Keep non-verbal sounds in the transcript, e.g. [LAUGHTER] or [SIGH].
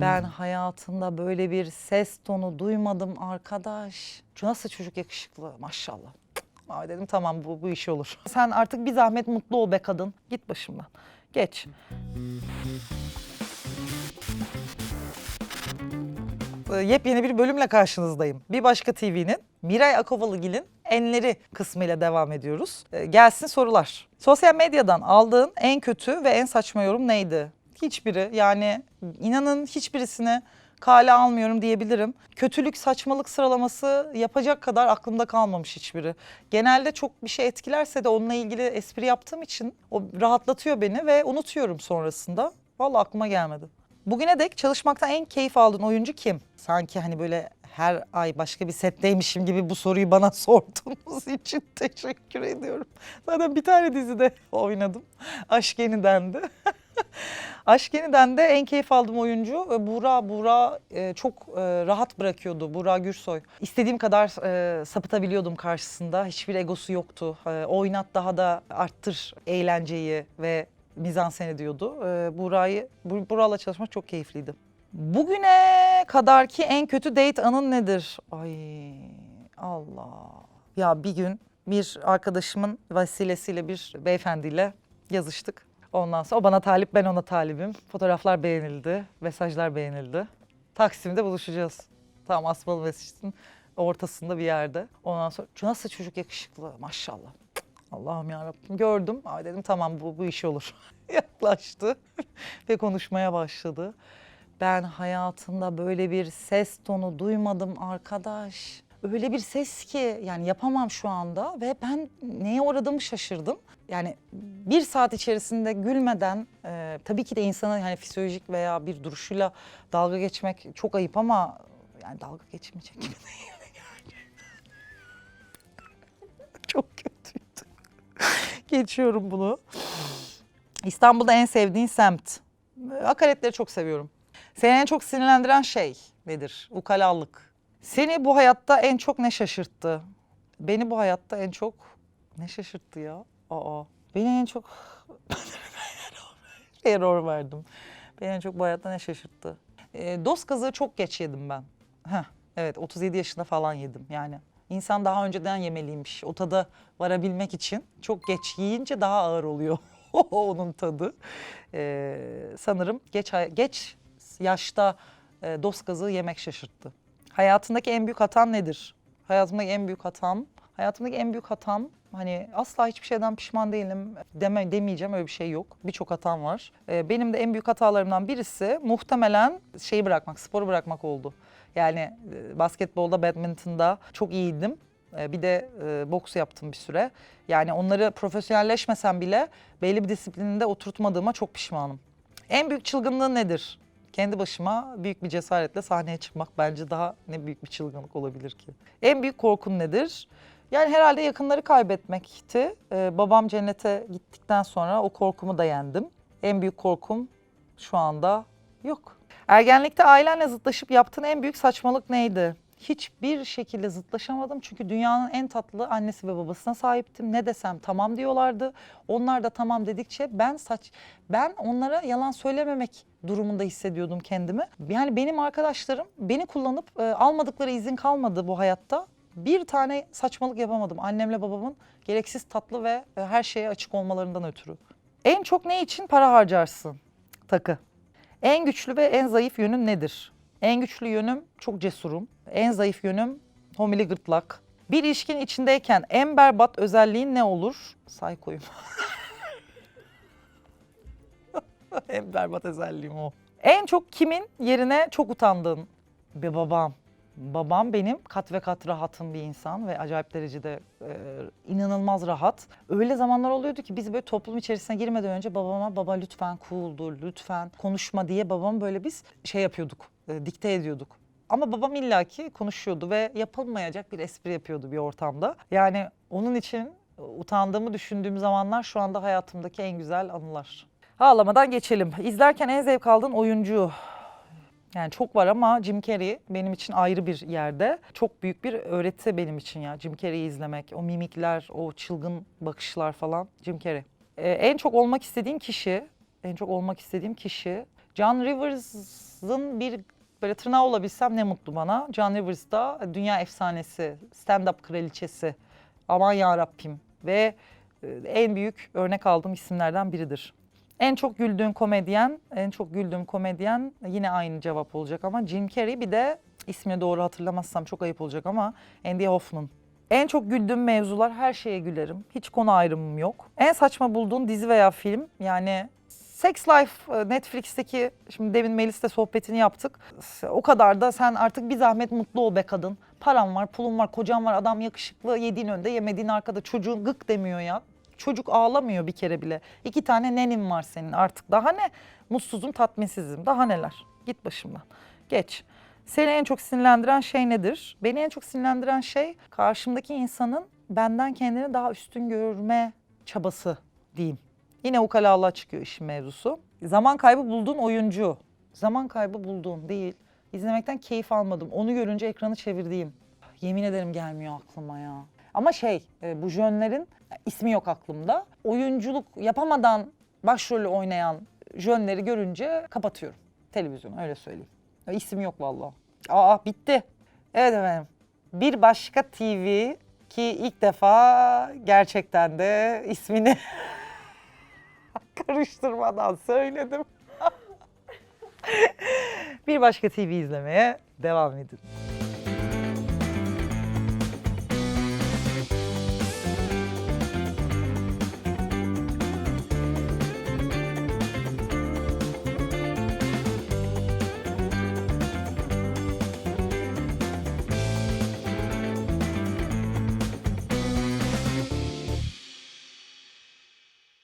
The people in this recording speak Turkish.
Ben hayatımda böyle bir ses tonu duymadım arkadaş. Nasıl çocuk yakışıklı maşallah. Ay dedim tamam bu, bu iş olur. [LAUGHS] Sen artık bir zahmet mutlu ol be kadın. Git başımdan. Geç. Ee, Yepyeni bir bölümle karşınızdayım. Bir başka TV'nin Miray Akovalıgil'in Enleri kısmıyla devam ediyoruz. Ee, Gelsin sorular. Sosyal medyadan aldığın en kötü ve en saçma yorum neydi? Hiçbiri yani inanın hiçbirisini kale almıyorum diyebilirim. Kötülük, saçmalık sıralaması yapacak kadar aklımda kalmamış hiçbiri. Genelde çok bir şey etkilerse de onunla ilgili espri yaptığım için o rahatlatıyor beni ve unutuyorum sonrasında. Vallahi aklıma gelmedi. Bugüne dek çalışmaktan en keyif aldığın oyuncu kim? Sanki hani böyle her ay başka bir setteymişim gibi bu soruyu bana [LAUGHS] sorduğunuz için teşekkür ediyorum. Zaten bir tane dizide [LAUGHS] oynadım. Aşk Yeniden [LAUGHS] Aşk Yeniden de en keyif aldığım oyuncu e, Buğra. Buğra e, çok e, rahat bırakıyordu. Buğra Gürsoy. İstediğim kadar sapıtabiliyordum karşısında. Hiçbir egosu yoktu. Oynat daha da arttır eğlenceyi ve mizansen ediyordu. E, Buğra'yı, Bu- Buğra'la çalışmak çok keyifliydi. Bugüne kadarki en kötü date anın nedir? Ay Allah. Ya bir gün bir arkadaşımın vesilesiyle bir beyefendiyle yazıştık. Ondan sonra o bana talip ben ona talibim. Fotoğraflar beğenildi, mesajlar beğenildi. Taksim'de buluşacağız. Tam Asmalı Mescid'in ortasında bir yerde. Ondan sonra "Şu nasıl çocuk yakışıklı maşallah. Allah'ım yarabbim gördüm. Ay dedim tamam bu, bu iş olur. [LAUGHS] Yaklaştı [LAUGHS] ve konuşmaya başladı. Ben hayatımda böyle bir ses tonu duymadım arkadaş. Öyle bir ses ki yani yapamam şu anda ve ben neye uğradığımı şaşırdım. Yani bir saat içerisinde gülmeden e, tabii ki de insanın yani fizyolojik veya bir duruşuyla dalga geçmek çok ayıp ama yani dalga geçmeyecek gibi [LAUGHS] değil. çok kötüydü. Geçiyorum bunu. İstanbul'da en sevdiğin semt. Hakaretleri çok seviyorum. Seni en çok sinirlendiren şey nedir? Ukalalık. Seni bu hayatta en çok ne şaşırttı? Beni bu hayatta en çok ne şaşırttı ya? Aa, beni en çok [LAUGHS] error verdim. Beni en çok bu hayatta ne şaşırttı? Ee, dost kazığı çok geç yedim ben. Heh, evet 37 yaşında falan yedim yani. İnsan daha önceden yemeliymiş. O tada varabilmek için çok geç yiyince daha ağır oluyor [LAUGHS] onun tadı. Ee, sanırım geç geç yaşta e, dost kazığı yemek şaşırttı. Hayatındaki en büyük hatan nedir? Hayatımdaki en büyük hatam, hayatımdaki en büyük hatam hani asla hiçbir şeyden pişman değilim deme, demeyeceğim öyle bir şey yok. Birçok hatam var. Ee, benim de en büyük hatalarımdan birisi muhtemelen şeyi bırakmak, sporu bırakmak oldu. Yani e, basketbolda, badminton'da çok iyiydim. Ee, Bir de e, boks yaptım bir süre. Yani onları profesyonelleşmesem bile belli bir disiplininde oturtmadığıma çok pişmanım. En büyük çılgınlığın nedir? Kendi başıma büyük bir cesaretle sahneye çıkmak bence daha ne büyük bir çılgınlık olabilir ki. En büyük korkun nedir? Yani herhalde yakınları kaybetmekti. Ee, babam cennete gittikten sonra o korkumu da yendim. En büyük korkum şu anda yok. Ergenlikte ailenle zıtlaşıp yaptığın en büyük saçmalık neydi? Hiçbir şekilde zıtlaşamadım çünkü dünyanın en tatlı annesi ve babasına sahiptim. Ne desem tamam diyorlardı. Onlar da tamam dedikçe ben saç ben onlara yalan söylememek durumunda hissediyordum kendimi. Yani benim arkadaşlarım beni kullanıp e, almadıkları izin kalmadı bu hayatta. Bir tane saçmalık yapamadım annemle babamın gereksiz tatlı ve her şeye açık olmalarından ötürü. En çok ne için para harcarsın? Takı. En güçlü ve en zayıf yönün nedir? En güçlü yönüm çok cesurum. En zayıf yönüm homili gırtlak. Bir ilişkin içindeyken en berbat özelliğin ne olur? Saykoyum. [LAUGHS] en berbat özelliğim o. En çok kimin yerine çok utandığın? Bir babam. Babam benim kat ve kat rahatım bir insan ve acayip derecede e, inanılmaz rahat. Öyle zamanlar oluyordu ki biz böyle toplum içerisine girmeden önce babama baba lütfen cool lütfen konuşma diye babam böyle biz şey yapıyorduk, e, dikte ediyorduk. Ama babam illaki konuşuyordu ve yapılmayacak bir espri yapıyordu bir ortamda. Yani onun için utandığımı düşündüğüm zamanlar şu anda hayatımdaki en güzel anılar. Ağlamadan geçelim. İzlerken en zevk aldığın oyuncu. Yani çok var ama Jim Carrey benim için ayrı bir yerde. Çok büyük bir öğreti benim için ya Jim Carrey'i izlemek. O mimikler, o çılgın bakışlar falan Jim Carrey. Ee, en çok olmak istediğin kişi en çok olmak istediğim kişi. John Rivers'ın bir böyle tırnağı olabilsem ne mutlu bana. John Rivers da dünya efsanesi, stand-up kraliçesi. Aman ya Rabbim. Ve e, en büyük örnek aldığım isimlerden biridir. En çok güldüğüm komedyen, en çok güldüğüm komedyen yine aynı cevap olacak ama Jim Carrey bir de ismini doğru hatırlamazsam çok ayıp olacak ama Andy Hoffman. En çok güldüğüm mevzular her şeye gülerim. Hiç konu ayrımım yok. En saçma bulduğun dizi veya film yani Sex Life e, Netflix'teki şimdi demin Melis'te sohbetini yaptık. O kadar da sen artık bir zahmet mutlu ol be kadın. Param var, pulum var, kocam var, adam yakışıklı, yediğin önde, yemediğin arkada. Çocuğun gık demiyor ya. Çocuk ağlamıyor bir kere bile. İki tane nenin var senin artık. Daha ne? Mutsuzum, tatminsizim. Daha neler? Git başımdan. Geç. Seni en çok sinirlendiren şey nedir? Beni en çok sinirlendiren şey karşımdaki insanın benden kendini daha üstün görme çabası diyeyim. Yine ukalalığa çıkıyor işin mevzusu. Zaman kaybı bulduğun oyuncu. Zaman kaybı bulduğun değil. İzlemekten keyif almadım. Onu görünce ekranı çevirdiğim. Yemin ederim gelmiyor aklıma ya. Ama şey e, bu jönlerin ismi yok aklımda. Oyunculuk yapamadan başrolü oynayan jönleri görünce kapatıyorum. Televizyonu öyle söyleyeyim. Ya, İsim yok vallahi. Aa bitti. Evet efendim. Bir başka TV ki ilk defa gerçekten de ismini [LAUGHS] karıştırmadan söyledim. [LAUGHS] bir başka TV izlemeye devam edin.